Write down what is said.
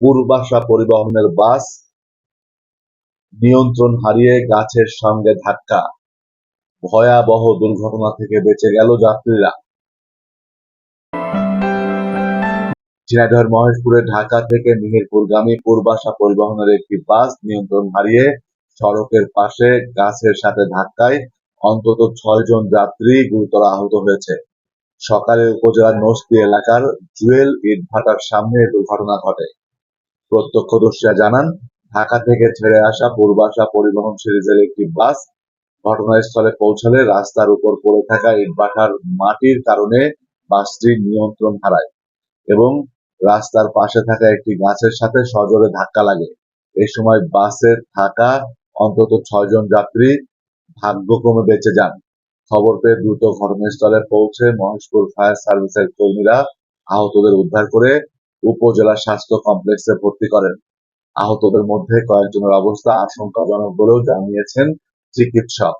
পূর্বাশা পরিবহনের বাস নিয়ন্ত্রণ হারিয়ে গাছের সঙ্গে ধাক্কা। ভয়াবহ দুর্ঘটনা থেকে বেঁচে গেল যাত্রীরা। ঝিনাইদহের মহেশপুরে, ঢাকা থেকে মিহিরপুরগামী পূর্বাশা পরিবহনের একটি বাস নিয়ন্ত্রণ হারিয়ে সড়কের পাশে গাছের সাথে ধাক্কায় অন্তত ছয় জন যাত্রী গুরুতর আহত হয়েছে। সকালে উপজেলার নস্তি এলাকার জুয়েল ইটভাটার সামনে দুর্ঘটনা ঘটে। প্রত্যক্ষদর্শীরা জানান, ঢাকা থেকে ছেড়ে আসা পূর্বাশা পরিবহন সিরিজের একটি বাস ঘটনাস্থলে পৌঁছালে রাস্তার উপর পড়ে থাকা ইটভাটার মাটির কারণে বাসটি নিয়ন্ত্রণ হারায় এবং রাস্তার পাশে থাকা একটি গাছের সাথে সজোরে ধাক্কা লাগে। এ সময় বাসের থাকা অন্তত ছয়জন যাত্রী ভাগ্যক্রমে বেঁচে যান। খবর পেয়ে দ্রুত ঘটনাস্থলে পৌঁছে মহেশপুর ফায়ার সার্ভিসের কর্মীরা আহতদের উদ্ধার করে উপজেলা স্বাস্থ্য কমপ্লেক্সে ভর্তি করেন। আহতদের মধ্যে কয়েকজনের অবস্থা আশঙ্কাজনক বলেও জানিয়েছেন চিকিৎসক।